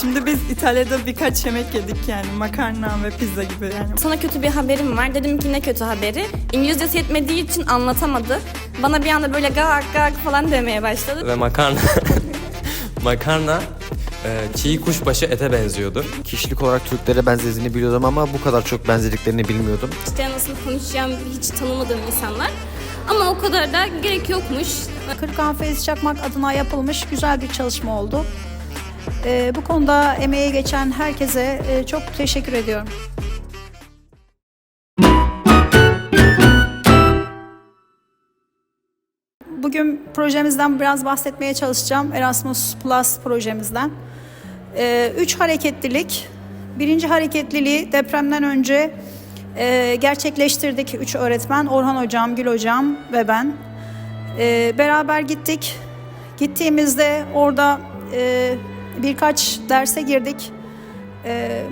Şimdi biz İtalya'da birkaç yemek yedik yani makarna ve pizza gibi yani. Sana kötü bir haberim var. Dedim ki ne kötü haberi. İngilizcesi yetmediği için anlatamadı. Bana bir anda böyle gak gak falan demeye başladı. Ve makarna makarna e, çiğ kuşbaşı ete benziyordu. Kişilik olarak Türklere benzediğini biliyordum ama bu kadar çok benzediklerini bilmiyordum. İşte nasıl konuşacağım hiç tanımadığım insanlar. Ama o kadar da gerek yokmuş. Kırıkhan Feyzi Çakmak adına yapılmış güzel bir çalışma oldu. Ee, bu konuda emeği geçen herkese e, çok teşekkür ediyorum. Bugün projemizden biraz bahsetmeye çalışacağım. Erasmus Plus projemizden. Ee, üç hareketlilik. Birinci hareketliliği depremden önce e, gerçekleştirdik. Üç öğretmen, Orhan Hocam, Gül Hocam ve ben. Ee, beraber gittik. Gittiğimizde orada e, birkaç derse girdik. Ee,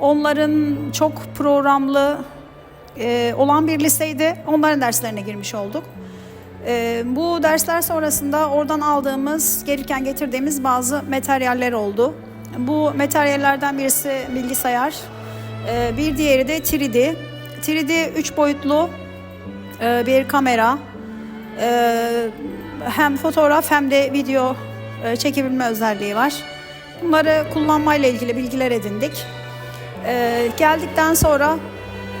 onların çok programlı e, olan bir liseydi. Onların derslerine girmiş olduk. Ee, bu dersler sonrasında oradan aldığımız, gelirken getirdiğimiz bazı materyaller oldu. Bu materyallerden birisi bilgisayar, e, bir diğeri de 3D. 3D 3 boyutlu e, bir kamera, ee, hem fotoğraf hem de video e, çekebilme özelliği var. Bunları kullanmayla ilgili bilgiler edindik. Ee, geldikten sonra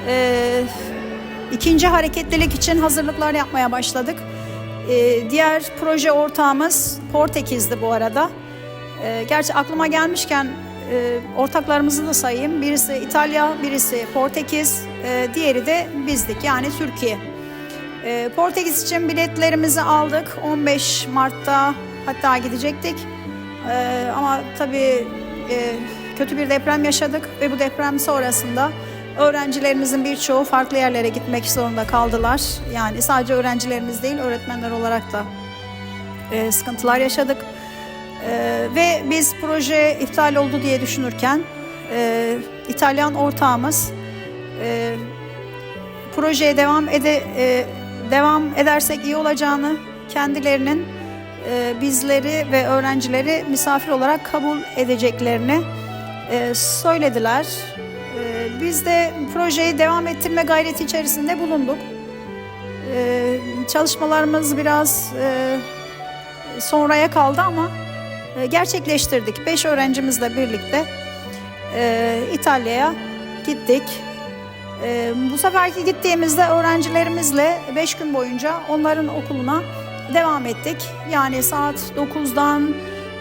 e, ikinci hareketlilik için hazırlıklar yapmaya başladık. Ee, diğer proje ortağımız Portekiz'di bu arada. Gerçi aklıma gelmişken e, ortaklarımızı da sayayım. Birisi İtalya, birisi Portekiz, e, diğeri de bizdik yani Türkiye. Portekiz için biletlerimizi aldık. 15 Mart'ta hatta gidecektik. Ee, ama tabii e, kötü bir deprem yaşadık ve bu deprem sonrasında öğrencilerimizin birçoğu farklı yerlere gitmek zorunda kaldılar. Yani sadece öğrencilerimiz değil, öğretmenler olarak da e, sıkıntılar yaşadık. Ee, ve biz proje iptal oldu diye düşünürken e, İtalyan ortağımız e, projeye devam ede e, devam edersek iyi olacağını kendilerinin e, bizleri ve öğrencileri misafir olarak kabul edeceklerini e, söylediler. E, biz de projeyi devam ettirme gayreti içerisinde bulunduk. Çalışmalarımız biraz sonraya kaldı ama gerçekleştirdik. Beş öğrencimizle birlikte İtalya'ya gittik. Bu seferki gittiğimizde öğrencilerimizle 5 gün boyunca onların okuluna devam ettik. Yani saat 9'dan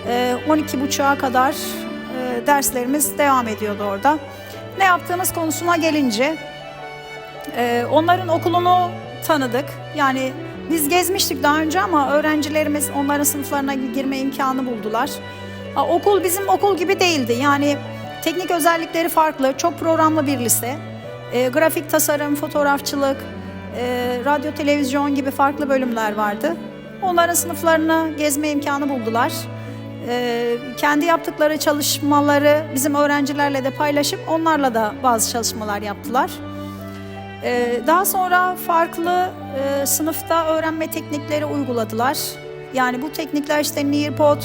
e, 12.30'a kadar e, derslerimiz devam ediyordu orada. Ne yaptığımız konusuna gelince e, onların okulunu tanıdık. Yani biz gezmiştik daha önce ama öğrencilerimiz onların sınıflarına girme imkanı buldular. Okul bizim okul gibi değildi. Yani teknik özellikleri farklı, çok programlı bir lise. E, grafik tasarım, fotoğrafçılık, e, radyo, televizyon gibi farklı bölümler vardı. Onların sınıflarını gezme imkanı buldular. E, kendi yaptıkları çalışmaları bizim öğrencilerle de paylaşıp onlarla da bazı çalışmalar yaptılar. E, daha sonra farklı e, sınıfta öğrenme teknikleri uyguladılar. Yani bu teknikler işte Nearpod,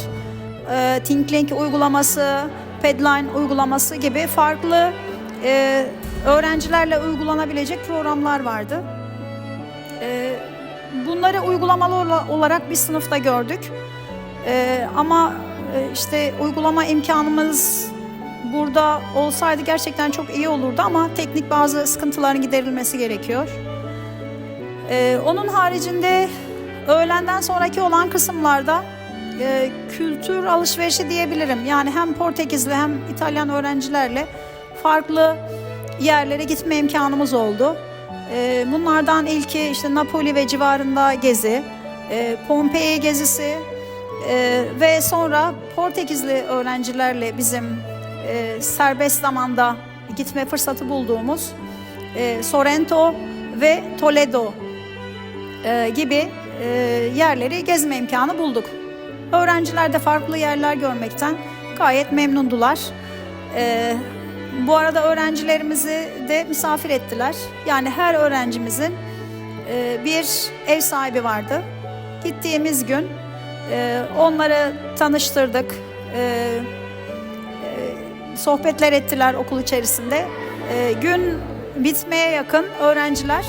e, ThinkLink uygulaması, Padline uygulaması gibi farklı e, öğrencilerle uygulanabilecek programlar vardı. E, bunları uygulamalı ola- olarak bir sınıfta gördük. E, ama e, işte uygulama imkanımız burada olsaydı gerçekten çok iyi olurdu ama teknik bazı sıkıntıların giderilmesi gerekiyor. E, onun haricinde öğlenden sonraki olan kısımlarda e, kültür alışverişi diyebilirim. Yani hem Portekizli hem İtalyan öğrencilerle farklı yerlere gitme imkanımız oldu. E, bunlardan ilki işte Napoli ve civarında gezi, e, Pompei gezisi e, ve sonra Portekizli öğrencilerle bizim serbest zamanda gitme fırsatı bulduğumuz e, Sorrento ve Toledo gibi yerleri gezme imkanı bulduk. Öğrenciler de farklı yerler görmekten gayet memnundular. Bu arada öğrencilerimizi de misafir ettiler. Yani her öğrencimizin e, bir ev sahibi vardı. Gittiğimiz gün e, onları tanıştırdık. E, sohbetler ettiler okul içerisinde. Gün bitmeye yakın öğrenciler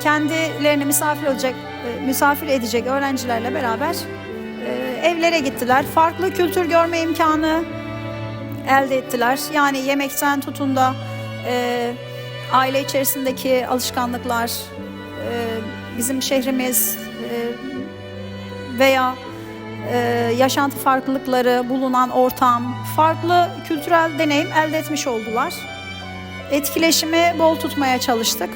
kendilerini misafir olacak, misafir edecek öğrencilerle beraber evlere gittiler. Farklı kültür görme imkanı elde ettiler. Yani yemekten tutun da e, aile içerisindeki alışkanlıklar, e, bizim şehrimiz e, veya e, yaşantı farklılıkları bulunan ortam, farklı kültürel deneyim elde etmiş oldular. Etkileşimi bol tutmaya çalıştık.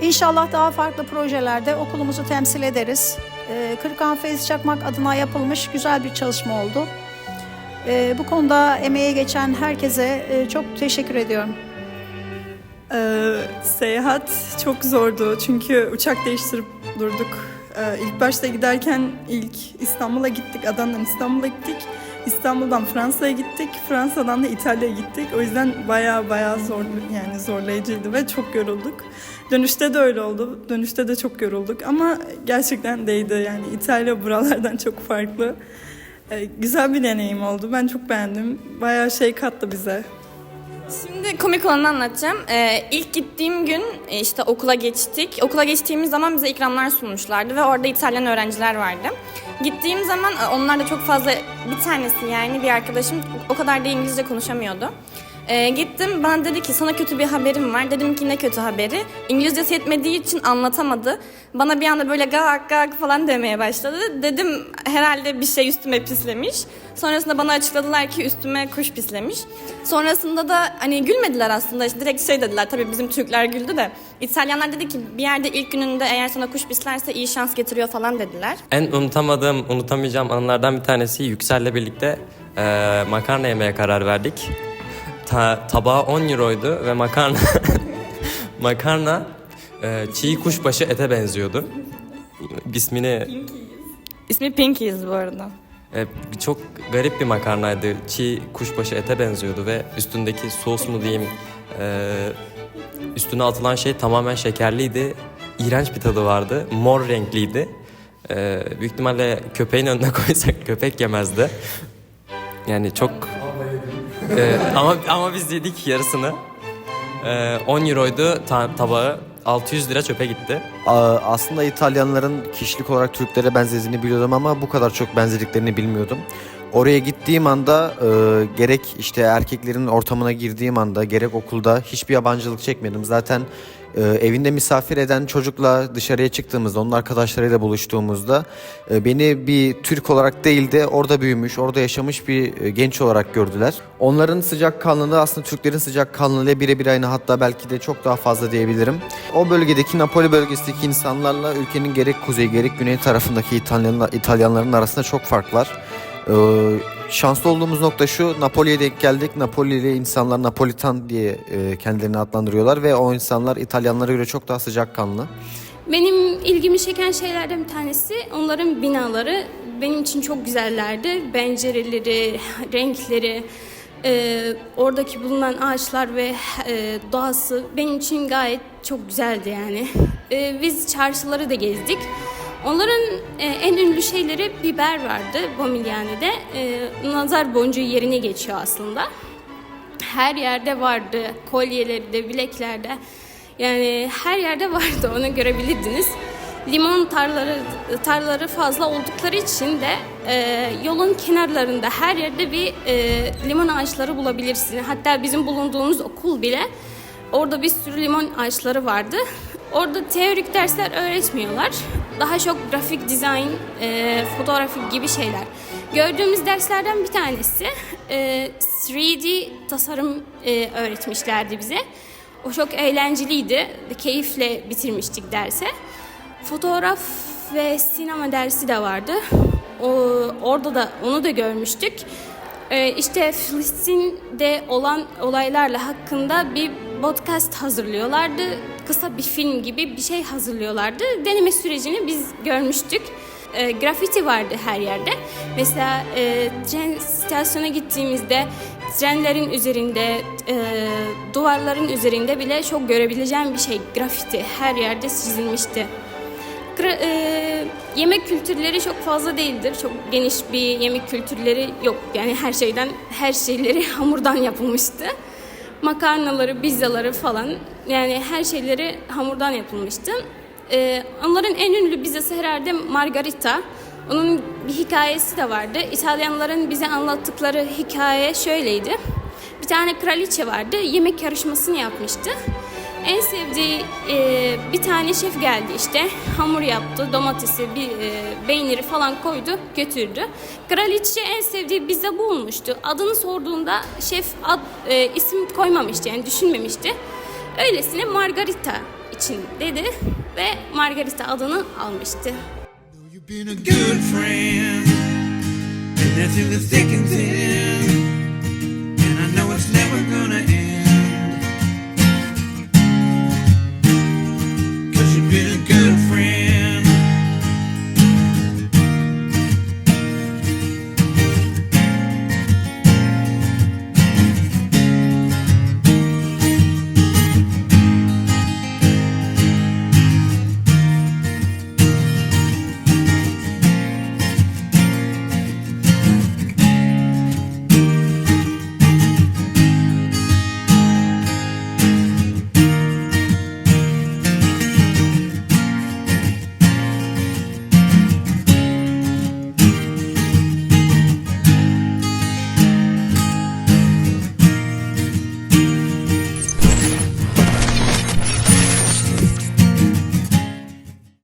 İnşallah daha farklı projelerde okulumuzu temsil ederiz. E, Kırıkhan Feyzi Çakmak adına yapılmış güzel bir çalışma oldu. E, bu konuda emeğe geçen herkese e, çok teşekkür ediyorum. Ee, seyahat çok zordu çünkü uçak değiştirip durduk. Ee, ilk başta giderken ilk İstanbul'a gittik, Adana'dan İstanbul'a gittik. İstanbul'dan Fransa'ya gittik, Fransa'dan da İtalya'ya gittik. O yüzden baya baya zor yani zorlayıcıydı ve çok yorulduk. Dönüşte de öyle oldu. Dönüşte de çok yorulduk ama gerçekten değdi. Yani İtalya buralardan çok farklı. Ee, güzel bir deneyim oldu. Ben çok beğendim. Bayağı şey kattı bize. Şimdi komik olanı anlatacağım. Ee, ilk gittiğim gün e, işte okula geçtik. Okula geçtiğimiz zaman bize ikramlar sunmuşlardı ve orada İtalyan öğrenciler vardı. Gittiğim zaman e, onlar da çok fazla bir tanesi yani bir arkadaşım o kadar da İngilizce konuşamıyordu. Ee, gittim bana dedi ki sana kötü bir haberim var. Dedim ki ne kötü haberi. İngilizcesi yetmediği için anlatamadı. Bana bir anda böyle gak gak falan demeye başladı. Dedim herhalde bir şey üstüme pislemiş. Sonrasında bana açıkladılar ki üstüme kuş pislemiş. Sonrasında da hani gülmediler aslında. İşte direkt şey dediler tabii bizim Türkler güldü de. İtalyanlar dedi ki bir yerde ilk gününde eğer sana kuş pislerse iyi şans getiriyor falan dediler. En unutamadığım, unutamayacağım anılardan bir tanesi Yüksel'le birlikte eee, makarna yemeye karar verdik. Ta- tabağı 10 euroydu ve makarna makarna eee, çiğ kuşbaşı ete benziyordu. İsmini İsmi Pinkies bu arada. e, çok garip bir makarnaydı. Çiğ kuşbaşı ete benziyordu ve üstündeki sos mu diyeyim eee, üstüne atılan şey tamamen şekerliydi. İğrenç bir tadı vardı. Mor renkliydi. Eee, büyük ihtimalle köpeğin önüne koysak köpek yemezdi. Yani çok... Eee, ama ama biz yedik yarısını. Eee, 10 euroydu ta- tabağı. 600 lira çöpe gitti. Aa, Aslında İtalyanların kişilik olarak Türklere benzediğini biliyordum ama bu kadar çok benzediklerini bilmiyordum. Oraya gittiğim anda e, gerek işte erkeklerin ortamına girdiğim anda gerek okulda hiçbir yabancılık çekmedim. Zaten e, evinde misafir eden çocukla dışarıya çıktığımızda onun arkadaşlarıyla buluştuğumuzda e, beni bir Türk olarak değil de orada büyümüş, orada yaşamış bir e, genç olarak gördüler. Onların sıcakkanlılığı aslında Türklerin sıcakkanlılığıyla birebir aynı hatta belki de çok daha fazla diyebilirim. O bölgedeki Napoli bölgesindeki insanlarla ülkenin gerek kuzey gerek güney tarafındaki İtalyanlar, İtalyanların arasında çok fark var. Ee, şanslı olduğumuz nokta şu Napoli'ye denk geldik. Napoli'li insanlar Napolitan diye e, kendilerini adlandırıyorlar ve o insanlar İtalyanlara göre çok daha sıcakkanlı. Benim ilgimi çeken şeylerden bir tanesi onların binaları. Benim için çok güzellerdi. Pencereleri, renkleri, e, oradaki bulunan ağaçlar ve e, doğası benim için gayet çok güzeldi yani. E, biz çarşıları da gezdik. Onların e, en ünlü şeyleri biber vardı Bomigliani'de. E, nazar boncuğu yerine geçiyor aslında her yerde vardı. Kolyeleri de, bileklerde. Yani her yerde vardı onu görebilirdiniz. Limon tarlaları tarlaları fazla oldukları için de e, yolun kenarlarında her yerde bir e, limon ağaçları bulabilirsiniz. Hatta bizim bulunduğumuz okul bile orada bir sürü limon ağaçları vardı. Orada teorik dersler öğretmiyorlar. Daha çok grafik dizayn, e, fotoğrafik gibi şeyler. Gördüğümüz derslerden bir tanesi e, 3D tasarım e, öğretmişlerdi bize. O çok eğlenceliydi. Keyifle bitirmiştik derse. Fotoğraf ve sinema dersi de vardı. O, orada da onu da görmüştük. Ee, işte Filistin'de olan olaylarla hakkında bir podcast hazırlıyorlardı. Kısa bir film gibi bir şey hazırlıyorlardı. Deneme sürecini biz görmüştük. Ee, grafiti vardı her yerde. Mesela e, tren istasyona gittiğimizde trenlerin üzerinde, e, duvarların üzerinde bile çok görebileceğim bir şey. Grafiti her yerde çizilmişti. Gra- e, yemek kültürleri çok fazla değildir. Çok geniş bir yemek kültürleri yok. Yani her şeyden her şeyleri hamurdan yapılmıştı. Makarnaları, pizzaları falan yani her şeyleri hamurdan yapılmıştı. Ee, onların en ünlü pizzası herhalde margarita. Onun bir hikayesi de vardı. İtalyanların bize anlattıkları hikaye şöyleydi. Bir tane kraliçe vardı. Yemek yarışmasını yapmıştı. En sevdiği e, bir tane şef geldi işte. Hamur yaptı, domatesi, bir e, peyniri falan koydu, götürdü. Kraliçe en sevdiği pizza bu olmuştu. Adını sorduğunda şef ad, e, isim koymamıştı yani düşünmemişti. Öylesine Margarita için dedi ve Margarita adını almıştı. You've been a good friend, and nothing is taken thin.